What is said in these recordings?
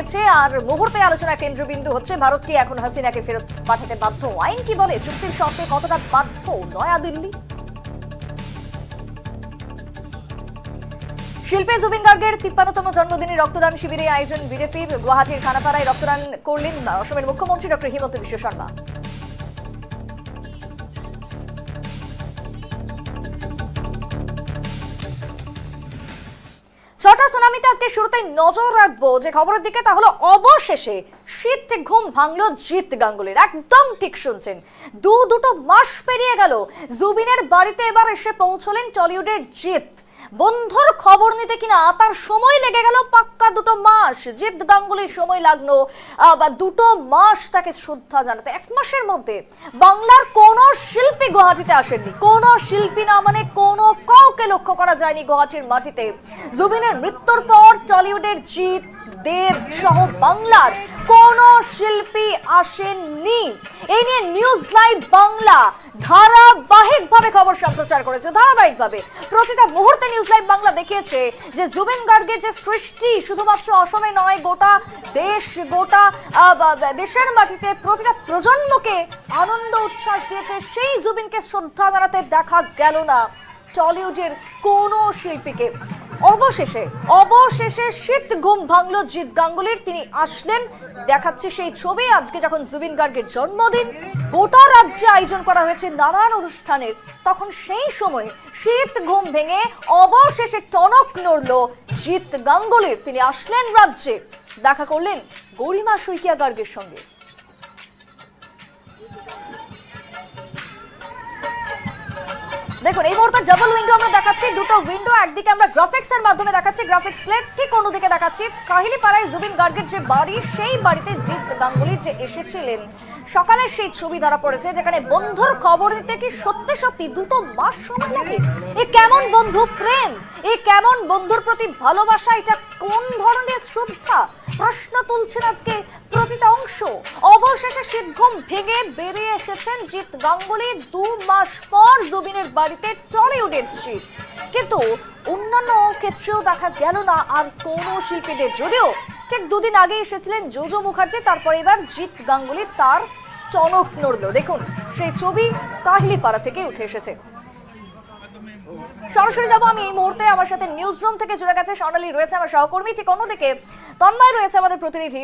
নিয়েছে আর মুহূর্তে আলোচনা কেন্দ্রবিন্দু হচ্ছে ভারত কি এখন হাসিনাকে ফেরত পাঠাতে বাধ্য? আইন কি বলে? চুক্তির শর্তে কতটা বাধ্য? নয়াদিল্লি। শিল্পী জুবিন গার্গের তিপ্পান্নতম জন্মদিনে রক্তদান শিবিরে আয়োজন বিজেপির গুয়াহাটির খানাপাড়ায় রক্তদান করলেন অসমের মুখ্যমন্ত্রী ডক্টর হিমন্ত বিশ্ব শর্মা। ছটা সুনামিতে আজকে শুরুতেই নজর রাখব যে খবরের দিকে তাহলে অবশেষে শীত ঘুম ভাঙলো জিৎ গাঙ্গুলির। একদম ঠিক শুনছেন। দু দুটো মাস পেরিয়ে গেল। জুবিনের বাড়িতে এবার এসে পৌঁছলেন টলিউডের জিৎ। বন্ধুর খবর নিতে কিনা তার সময় লেগে গেল পাক্কা দুটো মাস। জিৎ গাঙ্গুলির সময় লাগল বা দুটো মাস তাকে শ্রদ্ধা জানাতে। এক মাসের মধ্যে বাংলার কোন শিল্পী গুয়াহাটিতে আসেননি। কোন শিল্পী না মানে কোনো কাউকে লক্ষ্য করা যায়নি গুয়াহাটির মাটিতে। জুবিনের মৃত্যুর পর টলিউডের জিৎ, দেব সহ বাংলার কোন শিল্পী আসেননি। এই নিয়ে নিউজ লাইভ বাংলা ধারাবাহিকভাবে খবর সম্প্রচার করেছে। ধারাবাহিকভাবে প্রতিটা মুহূর্তে নিউজ লাইভ বাংলা দেখিয়েছে যে জুবিন গার্গের যে সৃষ্টি শুধুমাত্র অসমে নয়, গোটা দেশ, গোটা দেশের মাটিতে প্রতিটা প্রজন্মকে আনন্দ, উচ্ছ্বাস দিয়েছে। সেই জুবিনকে শ্রদ্ধা জানাতে দেখা গেল না টলিউডের কোনো শিল্পীকে। অবশেষে অবশেষে শীত ঘুম ভাঙলো জিৎ গাঙ্গুলির। তিনি আসলেন, দেখাচ্ছে সেই ছবি আজকে যখন জুবিন গার্গের জন্মদিন। গোটা রাজ্যে আয়োজন করা হয়েছে নানান অনুষ্ঠানের। তখন সেই সময়ে শীত ঘুম ভেঙে অবশেষে টনক নড়ল জিৎ গাঙ্গুলির। তিনি আসলেন রাজ্যে। দেখা করলেন গরিমা শইকিয়া গার্গের সঙ্গে। দেখুন, এই মুহূর্তে ডাবল উইন্ডো আমরা দেখাচ্ছি, দুটো উইন্ডো একদিকে আমরা গ্রাফিক্স এর মাধ্যমে দেখাচ্ছি গ্রাফিক্স প্লেট ঠিক অন্যদিকে দেখাচ্ছি কাহিলি পাড়ায় জুবিন গার্গের যে বাড়ি, সেই বাড়িতে জিৎ গাঙ্গুলি যে এসেছিলেন। সকালে সেই ছবি ধরা পড়েছে যেখানে বন্ধুর খবর দিতে কি সত্যি সত্যি দুটো মাস সময় লাগে? এ কেমন বন্ধু প্রেম? এ কেমন বন্ধুর প্রতি ভালোবাসা? এটা কোন ধরনের শ্রদ্ধা? প্রশ্ন তুলছেন আজকে প্রতিটা অংশ। অবশেষে সিদ্ধম ভেঙে বেরিয়ে এসেছেন জিৎ গাঙ্গুলি দু মাস পর জুবিনের বাড়িতে টলিউডের জিৎ কিন্তু অন্যান্য ক্ষেত্রেও দেখা গেল না আর কোনো শিল্পীদের। যদিও ঠিক দুদিন আগে এসেছিলেন জোজো মুখার্জি, তারপর এবার জিৎ গাঙ্গুলি, তার চনক নড়ল। দেখুন, সেই ছবি কাহিলিপাড়া থেকে উঠে এসেছে। সরাসরি যাব আমি এই মুহূর্তে আমার সাথে নিউজ রুম থেকে জুড়ে গেছে, স্বর্ণালী রয়েছে আমার সহকর্মী। ঠিক অন্যদিকে তন্ময় রয়েছে আমাদের প্রতিনিধি।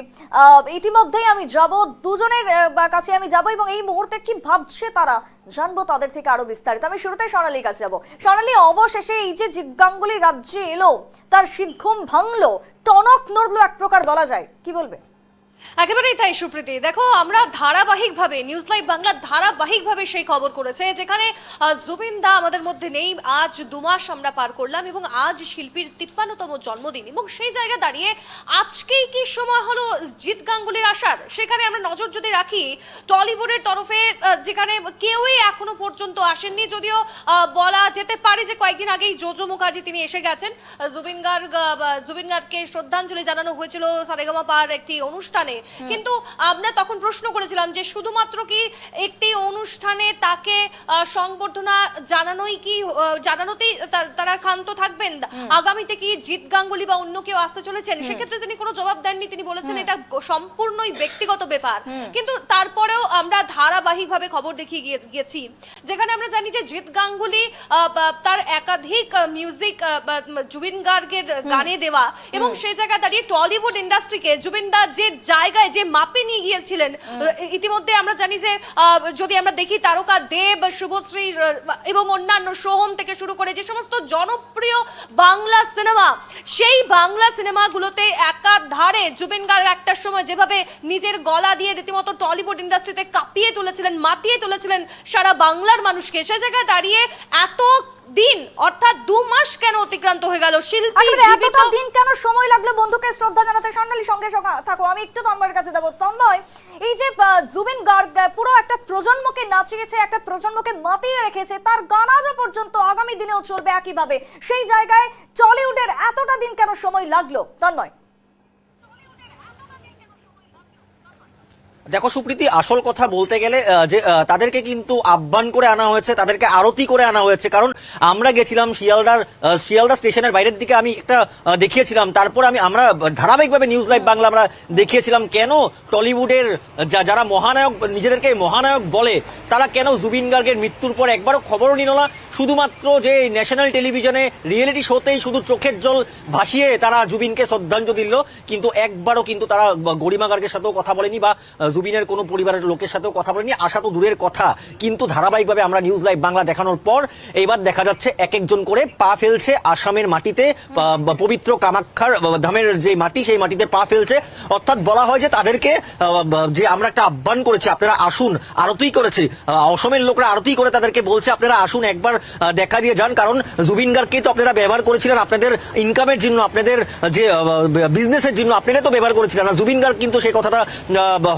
ইতিমধ্যেই আমি যাব, দুজনের কাছে আমি যাব এবং এই মুহূর্তে কি ভাবছে তারা জানব তাদের থেকে আরও বিস্তারিত। আমি শুরুতে স্বর্ণালীর কাছে যাব। স্বর্ণালী, অবশেষে এই যে জিৎ গাঙ্গুলি রাজ্যে এলো, তার শীতঘুম ভাঙলো, টনক নড়লো এক প্রকার, বলা যায়। কি বলবে? একেবারেই তাই সুপ্রীতি। দেখো আমরা ধারাবাহিকভাবে নিউজ লাইভ বাংলা ধারাবাহিকভাবে সেই খবর করেছে যেখানে আহ, জুবিন দা আমাদের মধ্যে নেই। আজ দু মাস আমরা পার করলাম এবং আজ শিল্পীর তিপ্পান্নতম জন্মদিন এবং সেই জায়গা দাঁড়িয়ে আজকেই কি সময় হলো জিৎ গাঙ্গুলির আসার? সেখানে আমরা নজর যদি রাখি টলিউডের তরফে যেখানে কেউই এখনও পর্যন্ত আসেননি যদিও বলা যেতে পারে যে কয়েকদিন আগেই জোজো মুখার্জি তিনি এসে গেছেন। জুবিন গার্গ জুবিন গার্গকে শ্রদ্ধাঞ্জলি জানানো হয়েছিল সারেগামা পার একটি অনুষ্ঠানে। কিন্তু আমরা তখন প্রশ্ন করেছিলাম যে শুধুমাত্র কি একটি অনুষ্ঠানে তাকে সংবর্ধনা জানানোই কি জানানোতেই তারা ক্ষান্ত থাকবেন? আগামীতে কি জিৎ গাঙ্গুলি বা অন্য কেউ আসতে চলেছেন? সেক্ষেত্রে তিনি কোনো জবাব দেননি। তিনি বলেছেন এটা সম্পূর্ণই ব্যক্তিগত ব্যাপার। কিন্তু তারপরেও আমরা ধারাবাহিকভাবে খবর দেখিয়ে গিয়ে- গিয়েছি। যেখানে আমরা জানি যে জিৎ গাঙ্গুলি তার একাধিক মিউজিক জুবিন গার্গের গানে দেওয়া এবং সেই জায়গায় দাঁড়িয়ে টলিউড ইন্ডাস্ট্রিকে জুবিন দা যে জায়গায় যে মাপে নিয়ে গিয়েছিলেন ইতিমধ্যে আমরা জানি যে যদি আমরা দেখি তারকা দেব শুভশ্রী এবং অন্যান্য সোহম থেকে শুরু করে যে সমস্ত জনপ্রিয় বাংলা সিনেমা সেই বাংলা সিনেমাগুলোতে একাধারে জুবিন গার্গ একটা সময় যেভাবে নিজের গলা দিয়ে রীতিমতো টলিউড ইন্ডাস্ট্রিতে কাঁপিয়ে তুলেছিলেন মাতিয়ে তুলেছিলেন সারা বাংলার মানুষকে সে জায়গায় দাঁড়িয়ে এত দিন অর্থাৎ দু মাস কেন অতিক্রান্ত হয়ে গেল? শিল্পী এতটা দিন কেন সময় লাগল বন্ধুকে শ্রদ্ধা জানাতে? স্বর্ণালী সঙ্গে সঙ্গে থাকো আমি একটু তন্ময়ের কাছে যাব। তন্ময় এই যে জুবিন গার্গ পুরো একটা প্রজন্মকে নাচিয়েছে একটা প্রজন্মকে মাতিয়ে রেখেছে তার গান আজও পর্যন্ত আগামী দিনেও চলবে একইভাবে। সেই জায়গায় টলিউডের এতটা দিন কেন সময় লাগল? তন্ময়। দেখো সুপ্রীতি, আসল কথা বলতে গেলে যে তাদেরকে কিন্তু আহ্বান করে আনা হয়েছে, তাদেরকে আরতি করে আনা হয়েছে। কারণ আমরা গেছিলাম শিয়ালদার শিয়ালদা স্টেশনের বাইরের দিকে আমি একটা দেখিয়েছিলাম। তারপর আমি, আমরা ধারাবাহিকভাবে নিউজ লাইভ বাংলা আমরা দেখিয়েছিলাম কেন টলিউডের যারা মহানায়ক, নিজেদেরকে মহানায়ক বলে, তারা কেন জুবিন গার্গের মৃত্যুর পর একবারও খবরও নিল না? শুধুমাত্র যে ন্যাশনাল টেলিভিশনে রিয়েলিটি শোতেই শুধু চোখের জল ভাসিয়ে তারা জুবিনকে শ্রদ্ধাঞ্জলি দিল, কিন্তু একবারও কিন্তু তারা গরিমা গার্গের সাথেও কথা বলেনি বা জুবিনের কোনো পরিবারের লোকের সাথেও কথা বলেনি। আশা তো দূরের কথা। কিন্তু ধারাবাহিকভাবে আমরা নিউজ লাইভ বাংলা দেখানোর পর এইবার দেখা যাচ্ছে এক একজন করে পা ফেলছে আসামের মাটিতে পবিত্র কামাক্ষার ধামের যে মাটি, সেই মাটিতে পা ফেলছে। অর্থাৎ বলা হয় যে তাদেরকে যে আমরা একটা আহ্বান করেছি, আপনারা আসুন আরতি করেছি। অসমের লোকরা আরতি করে তাদেরকে বলছে, আপনারা আসুন একবার দেখা দিয়ে যান। কারণ জুবিন গার্গকে তো আপনারা ব্যবহার করেছিলেন, আপনাদের ইনকামের জন্য, আপনাদের যে বিজনেসের জন্য, আপনারা তো ব্যবহার করেছিলেন না। জুবিন গার্গ কিন্তু সেই কথাটা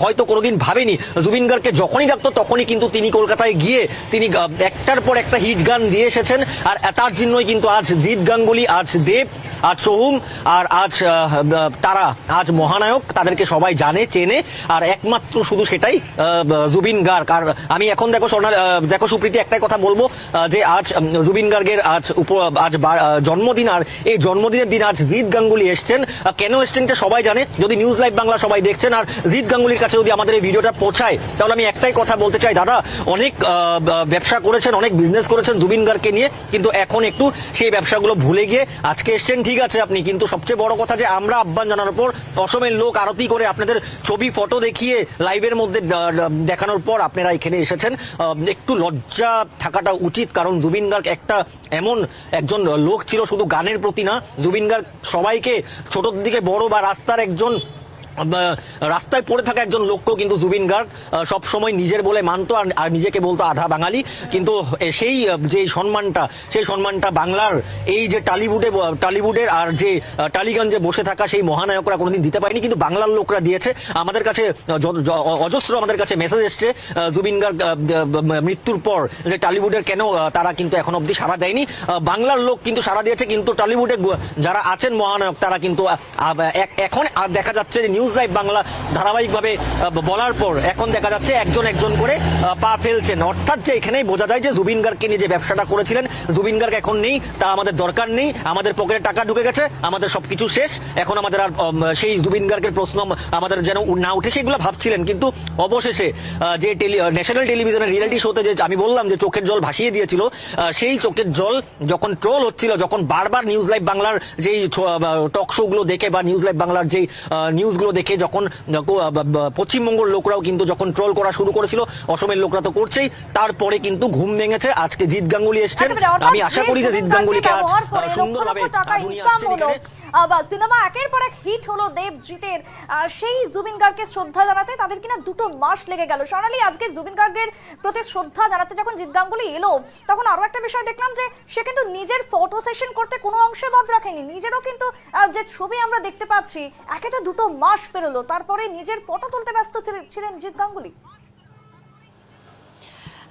হয়তো কোনোদিন ভাবেনি। জুবিন গার্গকে যখনই ডাকতো তখনই কিন্তু তিনি কলকাতায় গিয়ে তিনি একটার পর একটা হিট গান দিয়ে এসেছেন। আর তার জন্যই কিন্তু আজ জিৎ গাঙ্গুলি আজ দেব আজ সোহুম আর আজ তারা আজ মহানায়ক তাদেরকে সবাই জানে চেনে। আর একমাত্র শুধু সেটাই জুবিন গার্গ আর আমি এখন দেখো আহ, দেখো সুপ্রীতি একটাই কথা বলব যে আজ জুবিন গার্গের আজ উপ আজ জন্মদিন আর এই জন্মদিনের দিন আজ জিৎ গাঙ্গুলি এসছেন। কেন এসছেন সবাই জানে। যদি নিউজ লাইভ বাংলা সবাই দেখছেন আর জিৎ গাঙ্গুলির কাছে যদি আমাদের এই ভিডিওটা পৌঁছায়, তাহলে আমি একটাই কথা বলতে চাই, দাদা, অনেক ব্যবসা করেছেন, অনেক বিজনেস করেছেন জুবিন গার্গকে নিয়ে, কিন্তু এখন একটু সেই ব্যবসাগুলো ভুলে গিয়ে আজকে এসছেন, ঠিক আছে আপনি, কিন্তু সবচেয়ে বড় কথা যে আমরা আহ্বান জানানোর পর অসমের লোক আরতি করে আপনাদের ছবি, ফটো দেখিয়ে লাইভের মধ্যে দেখানোর পর আপনারা এখানে এসেছেন। একটু লজ্জা থাকাটা উচিত, কারণ জুবিন গার্গ একটা এমন একজন লোক ছিল, শুধু গানের প্রতি না জুবিন গার্গ সবাইকে ছোটর দিকে বড় বা রাস্তার একজন রাস্তায় পড়ে থাকা একজন লোককেও কিন্তু জুবিন গার্গ সব সময় নিজের বলে মানতো আর নিজেকে বলতো আধা বাঙালি। কিন্তু সেই যে সম্মানটা, সেই সম্মানটা বাংলার এই যে টালিউডে টালিউডের আর যে টালিগঞ্জে বসে থাকা সেই মহানায়করা কোনোদিন দিতে পারেনি, কিন্তু বাংলার লোকরা দিয়েছে। আমাদের কাছে অজস্র আমাদের কাছে মেসেজ এসছে জুবিন গার্গ মৃত্যুর পর যে টালিউডের কেন তারা কিন্তু এখন অবধি সাড়া দেয়নি। বাংলার লোক কিন্তু সাড়া দিয়েছে, কিন্তু টলিউডে যারা আছেন মহানায়ক, তারা কিন্তু এখন দেখা যাচ্ছে যে নিউজ লাইভ বাংলা ধারাবাহিকভাবে বলার পর এখন দেখা যাচ্ছে একজন একজন করে পা ফেলছেন। অর্থাৎ যে এখানেই বোঝা যায় যে জুবিন গার্গকে নিয়ে যে ব্যবসাটা করেছিলেন, জুবিন গার্গ এখন নেই, তা আমাদের দরকার নেই। আমাদের পকেটে টাকা ঢুকে গেছে, আমাদের সবকিছু শেষ। এখন আমাদের আর সেই জুবিন গার্গের প্রশ্ন আমাদের যেন না উঠে, সেগুলো ভাবছিলেন। কিন্তু অবশেষে যে ন্যাশনাল টেলিভিশনের রিয়েলিটি শোতে যে আমি বললাম যে চোখের জল ভাসিয়ে দিয়েছিল সেই চোখের জল যখন ট্রোল হচ্ছিল, যখন বারবার নিউজ লাইভ বাংলার যেই টক শো গুলো দেখে বা নিউজ লাইভ বাংলার যেই নিউজগুলো দেখে যখন পশ্চিমবঙ্গের লোকরাও কিন্তু যখন ট্রোল করা শুরু করেছিল অসমের লোকরা তো করছেই তারপরে কিন্তু ঘুম ভেঙেছে আজকে জিৎ গাঙ্গুলি এসছেন। আমি আশা করি যে জিৎ গাঙ্গুলিকে আজ সুন্দরভাবে সিনেমা একের পর এক হিট হলো দেবজিতের। সেই জুবিন গার্গকে শ্রদ্ধা জানাতে তাদের কিনা দুটো মাস লেগে গেল। সোনালি আজকে জুবিন গার্গের প্রতি শ্রদ্ধা জানাতে যখন জিৎ গাঙ্গুলি এলো তখন আরও একটা বিষয় দেখলাম যে সে কিন্তু নিজের ফটো সেশন করতে কোনো অংশে বাদ রাখেনি। নিজেরও কিন্তু যে ছবি আমরা দেখতে পাচ্ছি একে তো দুটো মাস পেরোলো। তারপরে নিজের ফটো তুলতে ব্যস্ত ছিলেন জিৎ গাঙ্গুলি।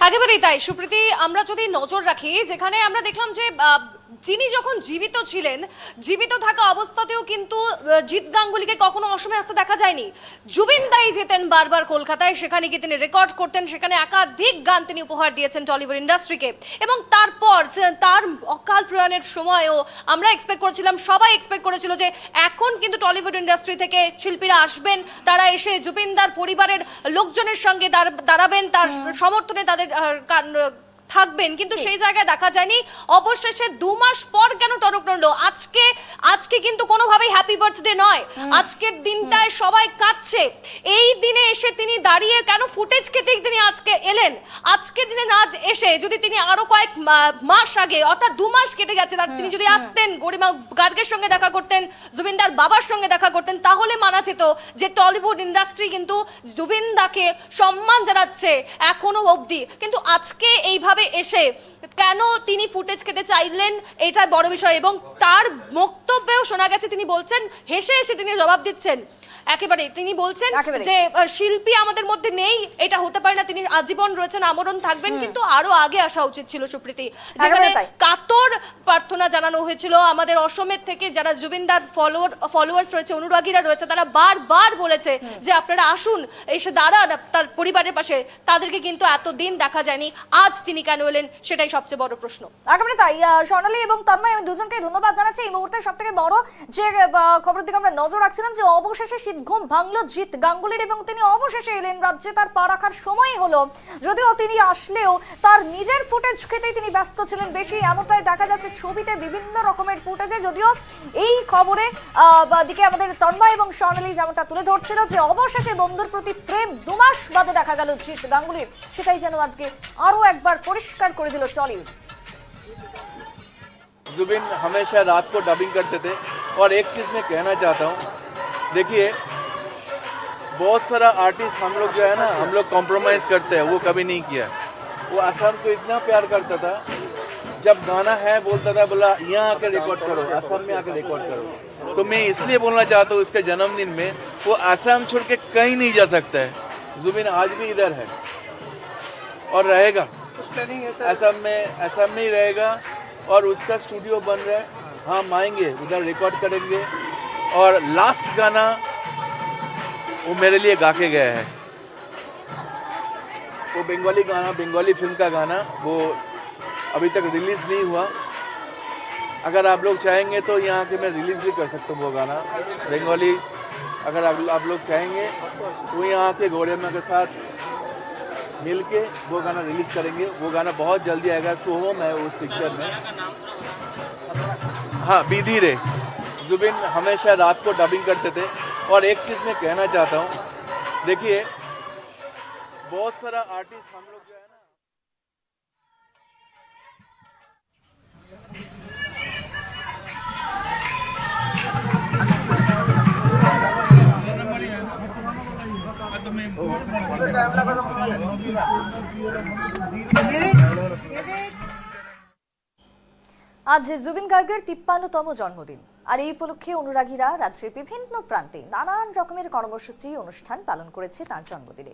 একেবারেই তাই। সুপ্রীতি, আমরা যদি নজর রাখি, যেখানে আমরা দেখলাম যে তিনি যখন জীবিত ছিলেন জীবিত থাকা অবস্থাতেও কিন্তু জিৎ গাঙ্গুলিকে কখনো অসময়ে আসতে দেখা যায়নি। জুবিন দাই যেতেন বারবার কলকাতায় সেখানে গিয়ে তিনি রেকর্ড করতেন সেখানে একাধিক গান তিনি উপহার দিয়েছেন টলিউড ইন্ডাস্ট্রিকে এবং তারপর তার অকাল প্রয়াণের সময়ও আমরা এক্সপেক্ট করেছিলাম সবাই এক্সপেক্ট করেছিল যে এখন কিন্তু টলিউড ইন্ডাস্ট্রি থেকে শিল্পীরা আসবেন তারা এসে জুবিনদার পরিবারের লোকজনের সঙ্গে দাঁড়- দাঁড়াবেন তার সমর্থনে তাদের থাকবেন কিন্তু সেই জায়গায় দেখা যায়নি। অবশেষে দু মাস পর কেন টনক নড়লো? আজকে আজকে কিন্তু কোনোভাবেই হ্যাপি বার্থডে নয়। আজকের দিনটায় সবাই কাঁদছে। এই দিনে এসে তিনি দাঁড়িয়ে কেন ফুটেজ খেতে তিনি আজকে এলেন? আজকের দিনে না এসে যদি তিনি আরও কয়েক মাস আগে অর্থাৎ দু মাস কেটে গেছে তার তিনি যদি আসতেন গরিমা গার্গের সঙ্গে দেখা করতেন জুবিনদার বাবার সঙ্গে দেখা করতেন তাহলে মানা যেত যে টলিউড ইন্ডাস্ট্রি কিন্তু জুবিনদাকে সম্মান জানাচ্ছে এখনও অবধি। কিন্তু আজকে এইভাবে এসে কেন তিনি ফুটেজ খেতে চাইলেন এটা বড় বিষয়। এবং তার বক্তব্যেও শোনা গেছে, তিনি বলছেন, হেসে এসে তিনি জবাব দিচ্ছেন। একেবারে তিনি বলছেন যে শিল্পী আমাদের মধ্যে নেই এটা হতে পারে না তিনি আজীবন রয়েছেন আমরণ থাকবেন কিন্তু আরও আগে আসা উচিত ছিল সুপ্রীতি। যেখানে কাতর প্রার্থনা জানানো হয়েছিল আমাদের অসমের থেকে যারা জুবিনদার ফলোয়ার ফলোয়ার্স রয়েছে অনুরাগীরা রয়েছে তারা বারবার বলেছে যে আপনারা আসুন এসে দাঁড়ান তার পরিবারের পাশে। তাদেরকে কিন্তু এতদিন দেখা যায়নি আজ তিনি কেন এলেন সেটাই সবচেয়ে বড় প্রশ্ন। একেবারে তাই স্বর্ণালী এবং তন্ময় আমি দুজনকে ধন্যবাদ জানাচ্ছি। এই মুহূর্তে সব থেকে বড় যে আহ, খবরের দিকে আমরা নজর রাখছিলাম যে অবশেষে শীত ঘুম ভাঙলো জিৎ গাঙ্গুলির এবং তিনি অবশেষে এলেন রাজ্যে তার পা রাখার সময় হলো যদিও তিনি আসলেও তার নিজের ফুটেজ খেতেই তিনি ব্যস্ত ছিলেন বেশি এমনটাই দেখা যাচ্ছে ছবিতে বিভিন্ন রকমের ফুটেজে যদিও এই খবরে আহ, বা দিকে আমাদের তন্ময় এবং স্বর্ণালী যেমনটা তুলে ধরছিল যে অবশেষে বন্ধুর প্রতি প্রেম দু মাস বাদে দেখা গেল জিৎ গাঙ্গুলির সেটাই যেন আজকে আরো একবার পরিষ্কার করে দিল টলিউড जुबिन हमेशा रात को डबिंग करते थे और एक चीज़ मैं कहना चाहता हूँ देखिए बहुत सारा आर्टिस्ट हम लोग जो है ना हम लोग कॉम्प्रोमाइज़ करते हैं वो कभी नहीं किया। वो असम को इतना प्यार करता था जब गाना है बोलता था बोला यहाँ आकर रिकॉर्ड करो असम में आकर रिकॉर्ड करो। तो मैं इसलिए बोलना चाहता हूँ उसके जन्मदिन में वो असम छोड़ के कहीं नहीं जा सकता है। जुबिन आज भी इधर है। और रहेगा। असम में असम में ही रहेगा और उसका स्टूडियो बन रहा है। हम आएँगे उधर रिकॉर्ड करेंगे। और लास्ट गाना वो मेरे लिए गा के गया है। वो बंगाली गाना बंगाली फ़िल्म का गाना वो अभी तक रिलीज़ नहीं हुआ। अगर आप लोग चाहेंगे तो यहाँ के मैं रिलीज़ भी कर सकता हूँ वो गाना। बंगाली अगर आप, आप लोग चाहेंगे तो यहाँ के गौरियम्मा के साथ मिल के वो गाना रिलीज़ करेंगे। वो गाना बहुत जल्दी आएगा सोहम है उस पिक्चर में। हाँ बीधी रे। जुबिन हमेशा रात को डबिंग करते थे। और एक चीज़ मैं कहना चाहता हूँ देखिए बहुत सारा आर्टिस्ट हम लोग जो है ना আজ জুবিন গার্গের তিপ্পান্নতম জন্মদিন আর এই উপলক্ষে অনুরাগীরা রাজ্যের বিভিন্ন প্রান্তে নানান রকমের কর্মসূচি, অনুষ্ঠান পালন করেছে তার জন্মদিনে।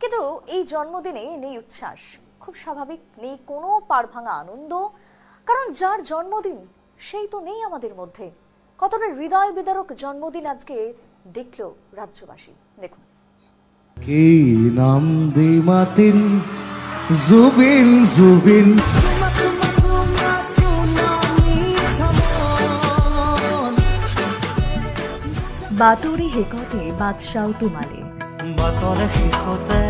কিন্তু এই জন্মদিনে নেই উচ্ছ্বাস। খুব স্বাভাবিক, নেই কোনো পার ভাঙা আনন্দ। কারণ যার জন্মদিন, সেই তো নেই আমাদের মধ্যে। কতটা হৃদয় বিদারক জন্মদিন আজকে দেখল রাজ্যবাসী। দেখুন। কি নাম দি মাতিন? জুবিন জুবিন। বাতৰি হেকতে বাদশাও তোমালে। বাতরে শেষতে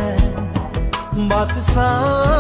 বাদশাও